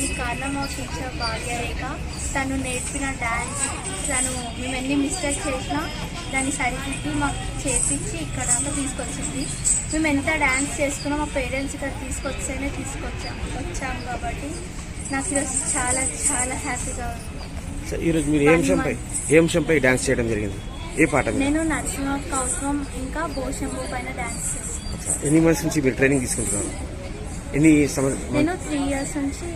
దానికి కారణం మా టీచర్ భాగ్యరేఖ తను నేర్పిన డ్యాన్స్ తను మేము ఎన్ని మిస్టేక్ చేసినా దాన్ని సరిదిద్ది మాకు చేపించి ఇక్కడ దాకా తీసుకొచ్చింది. మేము ఎంత డ్యాన్స్ చేసుకున్నా మా పేరెంట్స్ ఇక్కడ తీసుకొచ్చేనే తీసుకొచ్చాం వచ్చాం కాబట్టి నాకు ఈరోజు చాలా చాలా హ్యాపీగా ఉంది. ఈరోజు మీరు ఏ అంశంపై ఏ అంశంపై డాన్స్ చేయడం జరిగింది? ఏ పాట నేను నరసింహ కౌత్వం ఇంకా భోషంబు పైన డ్యాన్స్ చేస్తాను. ఎన్ని మంత్స్ నుంచి మీరు ట్రైనింగ్ తీసుకుంటున్నారు? ఎన్ని నేను త్రీ ఇయర్స్ నుంచి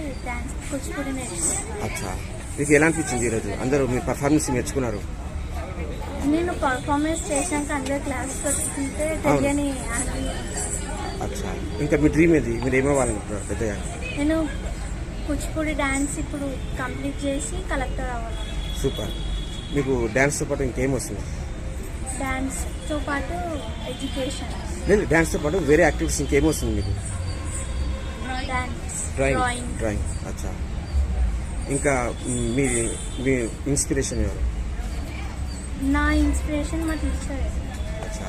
కూచిపూడి నేర్చుకున్నాను అచ్చా. మీకు ఎలా అనిపించింది ఈరోజు? అందరూ మీ పర్ఫార్మెన్స్ మెచ్చుకున్నారు నేను పర్ఫార్మెన్స్ చేశాక అందరు క్లాస్ పెట్టుకుంటే తెలియని. అచ్చా. ఇంకా మీ డ్రీమ్ ఏది? మీరు ఏమవ్వాలనుకుంటున్నారు పెద్దగా నేను కూచిపూడి డ్యాన్స్ ఇప్పుడు కంప్లీట్ చేసి కలెక్టర్ అవ్వాలి. సూపర్. మీకు డ్యాన్స్తో పాటు ఇంకేం వస్తుంది? డ్యాన్స్తో పాటు ఎడ్యుకేషన్ లేదు డ్యాన్స్తో పాటు వేరే యాక్టివిటీస్ ఇంకేం వస్తుంది మీకు? డ్రాయింగ్ డ్రాయింగ్ డ్రాయింగ్ అచ్చా. ఇంకా మ్, మీ ఇన్స్పిరేషన్ ఎవరు? నా ఇన్స్పిరేషన్ మా టీచర్ అచ్చా.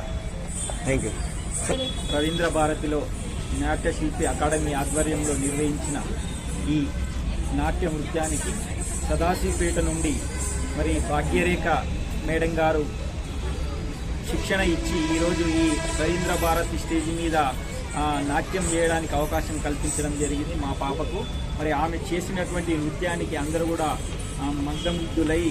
థ్యాంక్ యూ రవీంద్ర భారతిలో నాట్య శిల్పి అకాడమీ ఆధ్వర్యంలో నిర్వహించిన ఈ నాట్య నృత్యానికి సదాశివపేట నుండి మరి భాగ్యరేఖ మేడం గారు శిక్షణ ఇచ్చి ఈరోజు ఈ రవీంద్ర భారతి స్టేజ్ మీద నాట్యం చేయడానికి అవకాశం కల్పించడం జరిగింది మా పాపకు. మరి ఆమె చేసినటువంటి నృత్యానికి అందరూ కూడా మందముగ్ధులై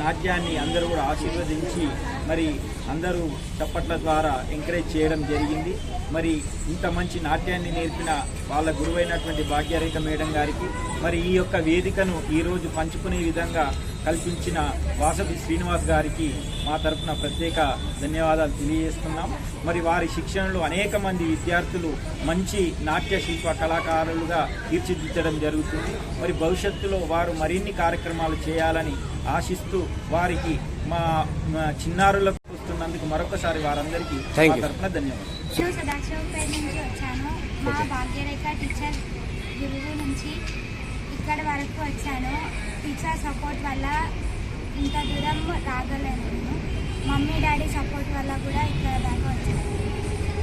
నాట్యాన్ని అందరూ కూడా ఆశీర్వదించి మరి అందరూ చప్పట్ల ద్వారా ఎంకరేజ్ చేయడం జరిగింది. మరి ఇంత మంచి నాట్యాన్ని నేర్పిన వాళ్ళ గురువైనటువంటి భాగ్యరేఖ మేడం గారికి మరి ఈ యొక్క వేదికను ఈరోజు పంచుకునే విధంగా కల్పించిన వాసవి శ్రీనివాస్ గారికి మా తరపున ప్రత్యేక ధన్యవాదాలు తెలియజేస్తున్నాం. మరి వారి శిక్షణలో అనేక మంది విద్యార్థులు మంచి నాట్య శిల్ప కళాకారులుగా తీర్చిదిద్దడం జరుగుతుంది. మరి భవిష్యత్తులో వారు మరిన్ని కార్యక్రమాలు చేయాలని ఆశిస్తూ వారికి మా మా చిన్నారులకు వస్తున్నందుకు మరొకసారి వారందరికీ మా. తరపున ధన్యవాదాలు. మా భాగ్యరేఖ టీచర్ గురువు నుంచి ఇక్కడ వరకు వచ్చాను. టీచర్ సపోర్ట్ వల్ల ఇంత దూరం రాగలను నేను. మమ్మీ డాడీ సపోర్ట్ వల్ల కూడా ఇక్కడ దాకా వచ్చాను.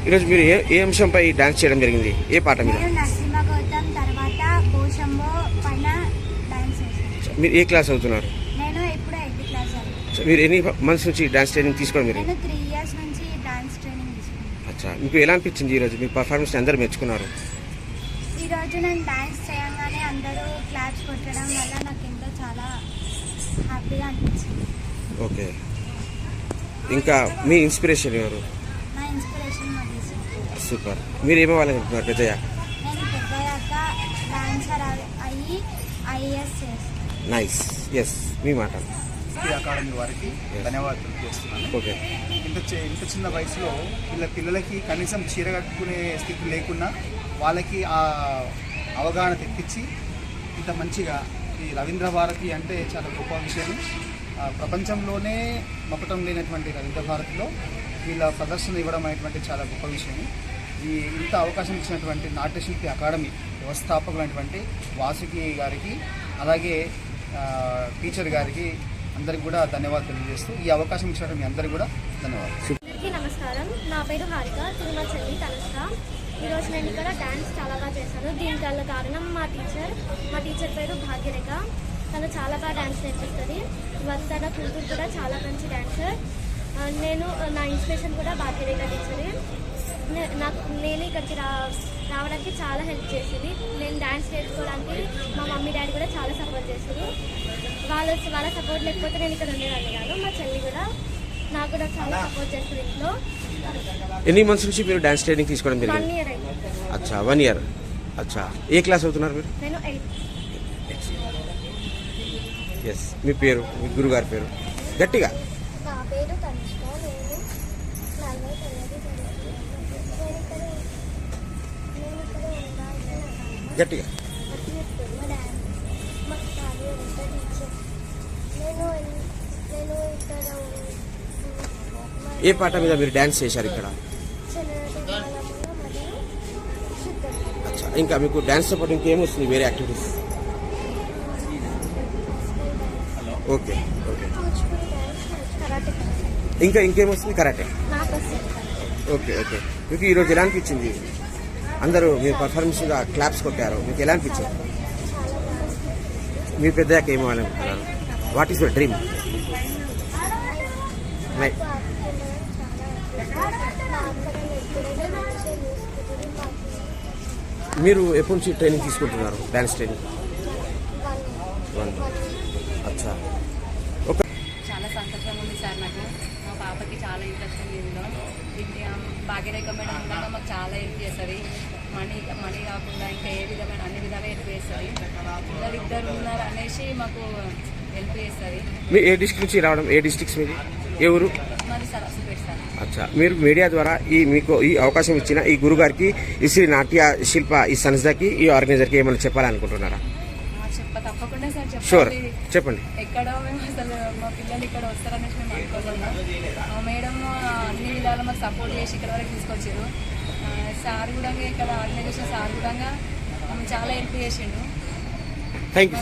ఈరోజు మీరు ఏ ఏ అంశంపై డాన్స్ చేయడం జరిగింది? ఏ పాట మీద? నేను నరసింహ గౌతమ్ తర్వాత భూషంబో పైన డాన్స్ చేశాను. మీరు ఏ క్లాస్ అవుతున్నారు నేను ఇప్పుడు ఎయిత్ క్లాస్ సో మీరు ఎన్ని మంత్స్ నుంచి డాన్స్ ట్రైనింగ్ తీసుకోవడం జరిగింది? నేను త్రీ ఇయర్స్ నుంచి డాన్స్ ట్రైనింగ్ తీసుకున్నాను. అచ్చా మీకు ఎలా అనిపించింది ఈరోజు? మీ పర్ఫార్మెన్స్ అందరూ మెచ్చుకున్నారు. ఈరోజు నేను డాన్స్ చేయగానే క్లాప్స్ కొట్టడం వల్ల నాకు ఎంతో చాలా హ్యాపీగా అనిపించింది. ఓకే. ఇంకా మీ ఇన్స్పిరేషన్ ఎవరు? నా ఇన్స్పిరేషన్ మా టీచర్ సూపర్. మీరు ఏమవ్వాలనుకుంటున్నారు పెద్దయ్య నేను పెద్దయ్యాక డాన్సర్ అయ్యి ఐఏఎస్ చేస్తాను. నైస్. ఎస్ మీ మాట. అకాడమీ వారికి ధన్యవాదాలు చేస్తున్నాను ఓకే. ఇంత చి- ఇంత చిన్న వయసులో వీళ్ళ పిల్లలకి కనీసం చీర కట్టుకునే స్థితి లేకున్నా వాళ్ళకి ఆ అవగాహన తెప్పించి ఇంత మంచిగా ఈ రవీంద్ర భారతి అంటే చాలా గొప్ప విషయం. ప్రపంచంలోనే మపటం లేనటువంటి రవీంద్ర భారతిలో వీళ్ళ ప్రదర్శన ఇవ్వడం అనేటువంటి చాలా గొప్ప విషయం. ఈ ఇంత అవకాశం ఇచ్చినటువంటి నాట్యశిల్పి అకాడమీ వ్యవస్థాపకులైనటువంటి వాసుకి గారికి అలాగే టీచర్ గారికి అందరికి కూడా ధన్యవాదాలు తెలియజేస్తూ ఈ అవకాశం ఇచ్చినటువంటి మీ అందరికీ కూడా ధన్యవాదాలు. నమస్కారం. నా పేరు హారిక తిరుమల చెల్లి తనుష్క ఈరోజు నేను ఇక్కడ డ్యాన్స్ చాలా బాగా చేశాను. దీనికి గల కారణం మా టీచర్ మా టీచర్ పేరు భాగ్యరేఖ. తను చాలా బాగా డ్యాన్స్ నేర్పిస్తుంది. తన కూతురు కూడా చాలా మంచి డ్యాన్సర్ నేను నా ఇన్స్పిరేషన్ కూడా భాగ్యరేఖ టీచరే నాకు నేను ఇక్కడికి రా రావడానికి చాలా హెల్ప్ చేసింది. నేను డ్యాన్స్ నేర్చుకోవడానికి మా మమ్మీ డాడీ కూడా చాలా సపోర్ట్ చేశారు వాళ్ళ వాళ్ళ సపోర్ట్ లేకపోతే నేను ఇక్కడ ఉండేదాన్ని కాదు. మా చెల్లి కూడా నాకు కూడా చాలా సపోర్ట్ చేస్తుంది ఇంట్లో. ఎన్ని మంత్స్ నుంచి మీరు డాన్స్ ట్రైనింగ్ తీసుకోవడం జరిగింది? అచ్చా వన్ ఇయర్ అచ్చా ఏ క్లాస్ అవుతున్నారు మీరు? ఎస్ మీ పేరు మీ గురుగారి పేరు. గట్టిగా. గట్టిగా. నేను ఇక్కడ ఏ పాట మీద మీరు డ్యాన్స్ చేశారు ఇక్కడ? అచ్చా ఇంకా మీకు డాన్స్తో పాటు ఇంకేం వస్తుంది వేరే యాక్టివిటీస్? Okay okay. ఇంకా ఇంకేం వస్తుంది? కరాటే. Okay okay. మీకు ఈరోజు ఎలా అనిపించింది? అందరూ మీ పర్ఫార్మెన్స్ మీద క్లాప్స్ కొట్టారు. మీకు ఎలా అనిపించింది? మీరు బాగా మీ పెద్దయ్యాక వాట్ ఈస్ యువర్ డ్రీమ్ మీరు ఎప్పటి నుంచి ట్రైనింగ్ తీసుకుంటున్నారు? డాన్స్ ట్రైనింగ్ అచ్చా. ఒక చాలా సంతోషంగా ఉంది సార్ నాకు. మా పాపకి చాలా ఇంట్రెస్ట్ ఉంది ఇందులో. ఇది భాగ్యరేఖ మేడం ఉండగా మాకు చాలా హెల్ప్ చేస్తుంది. మనీ మనీ కాకుండా ఇంకా ఏ విధమైన అన్ని విధాలుగా హెల్ప్ చేస్తుంది. పిల్లలు ఇద్దరు ఉన్నారు అనేసి మాకు హెల్ప్ చేస్తుంది. మీరు ఏ డిస్ట్రిక్ట్ నుంచి రావడం? ఏ డిస్ట్రిక్ట్స్ మీది? ఏ ఊరు? అచ్చా. మీరు మీడియా ద్వారా ఈ మీకు ఈ అవకాశం ఇచ్చిన ఈ గురుగారికి ఈ శ్రీ నాట్య శిల్ప ఈ సంస్థకి ఈ ఆర్గనైజర్కి ఏమైనా చెప్పాలనుకుంటున్నారా? షూర్ చెప్పండి. ఎక్కడో మేము అసలు మా పిల్లలు ఇక్కడ వస్తారనేసి మేము అనుకోలేము మా మేడం అన్ని విధాలు మాకు సపోర్ట్ చేసి ఇక్కడ వరకు తీసుకొచ్చారు. సార్ కూడా ఇక్కడ ఆర్గనైజేషన్ సార్ కూడా చాలా హెల్ప్ చేసిండు. Thank you